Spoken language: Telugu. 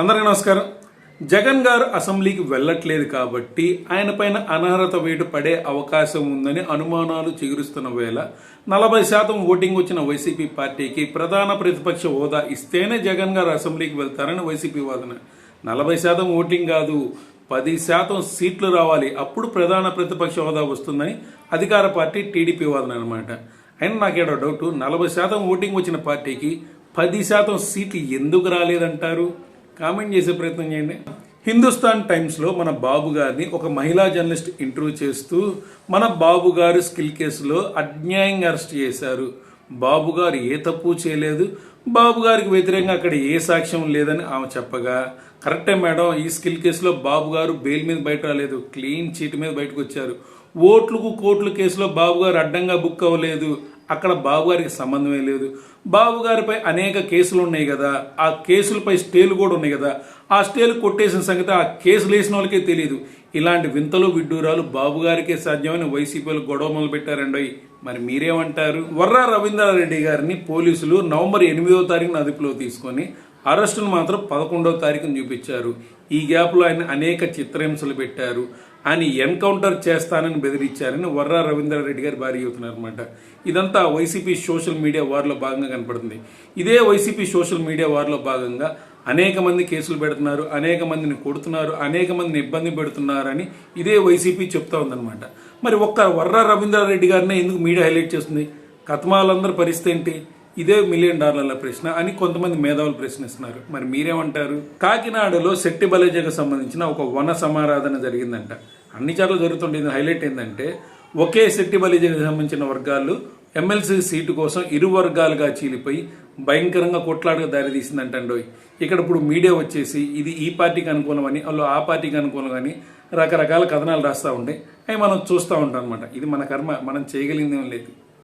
అందరికీ నమస్కారం. జగన్ గారు అసెంబ్లీకి వెళ్ళట్లేదు కాబట్టి ఆయన పైన అనర్హత వేటు పడే అవకాశం ఉందని అనుమానాలు చిగురుస్తున్న వేళ నలభై శాతం ఓటింగ్ వచ్చిన వైసీపీ పార్టీకి ప్రధాన ప్రతిపక్ష హోదా ఇస్తేనే జగన్ గారు అసెంబ్లీకి వెళ్తారని వైసీపీ వాదన. నలభై శాతం ఓటింగ్ కాదు పది శాతం సీట్లు రావాలి అప్పుడు ప్రధాన ప్రతిపక్ష హోదా వస్తుందని అధికార పార్టీ టీడీపీ వాదన అనమాట అయినా నాకేడో డౌట్ నలభై శాతం ఓటింగ్ వచ్చిన పార్టీకి పది శాతం సీట్లు ఎందుకు రాలేదంటారు? కామెంట్ చేసే ప్రయత్నం చేయండి. హిందుస్థాన్ టైమ్స్లో మన బాబు గారిని ఒక మహిళా జర్నలిస్ట్ ఇంటర్వ్యూ చేస్తూ మన బాబు గారు స్కిల్ కేసులో అన్యాయంగా అరెస్ట్ చేశారు. బాబు గారు ఏ తప్పు చేయలేదు. బాబు గారికి వ్యతిరేకంగా అక్కడ ఏ సాక్ష్యం లేదని ఆమె చెప్పగా కరెక్టే మేడం ఈ స్కిల్ కేసులో బాబు గారు బెయిల్ మీద బయట రాలేదు. క్లీన్ చీట్ మీద బయటకు వచ్చారు. ఓట్లకు కోట్ల కేసులో బాబు గారు అడ్డంగా బుక్ అవ్వలేదు. అక్కడ బాబుగారికి సంబంధమే లేదు. బాబుగారిపై అనేక కేసులు ఉన్నాయి కదా. ఆ కేసులపై స్టేలు కూడా ఉన్నాయి కదా. ఆ స్టేలు కొట్టేసిన సంగతి ఆ కేసులు వేసిన వాళ్ళకే తెలియదు ఇలాంటి వింతలు విడ్డూరాలు బాబుగారికే సాధ్యమని వైసీపీలు గొడవ మొదలు పెట్టారండి మరి మీరేమంటారు? వర్రా రవీంద్రారెడ్డి గారిని పోలీసులు నవంబర్ ఎనిమిదో తారీఖున అదుపులో తీసుకొని అరెస్టును మాత్రం పదకొండవ తారీఖున చూపించారు. ఈ గ్యాప్లో ఆయన అనేక చిత్రహింసలు పెట్టారు. ఆయన ఎన్కౌంటర్ చేస్తానని బెదిరించారని వర్రా రవీంద్రారెడ్డి గారు భారీ చెబుతున్నారు అనమాట ఇదంతా వైసీపీ సోషల్ మీడియా వారిలో భాగంగా కనపడుతుంది. ఇదే వైసీపీ సోషల్ మీడియా వారిలో భాగంగా అనేక మంది కేసులు పెడుతున్నారు అనేక మందిని కొడుతున్నారు అనేక మందిని ఇబ్బంది పెడుతున్నారని ఇదే వైసీపీ చెప్తా ఉందన్నమాట. మరి ఒక్క వర్రా రవీంద్రారెడ్డి గారినే ఎందుకు మీడియా హైలైట్ చేస్తుంది? కథమాలందరి పరిస్థితి ఏంటి? ఇదే మిలియన్ డాలర్ల ప్రశ్న అని కొంతమంది మేధావులు ప్రశ్నిస్తున్నారు. మరి మీరేమంటారు? కాకినాడలో శెట్టి బలేజకు సంబంధించిన ఒక వన సమారాధన జరిగిందంట. అన్ని చోట్ల జరుగుతుండేది హైలైట్ ఏంటంటే ఒకే శెట్టి బలిజకు సంబంధించిన వర్గాలు ఎమ్మెల్సీ సీటు కోసం ఇరు వర్గాలుగా చీలిపోయి భయంకరంగా కొట్లాడగా దారితీసిందంటండోయ్ ఇక్కడ ఇప్పుడు మీడియా వచ్చేసి ఇది ఈ పార్టీకి అనుకూలమని వాళ్ళు ఆ పార్టీకి అనుకూలమని రకరకాల కథనాలు రాస్తూ ఉంటాయి అవి మనం చూస్తూ ఉంటాం అనమాట ఇది మన కర్మ. మనం చేయగలిగిందేం లేదు.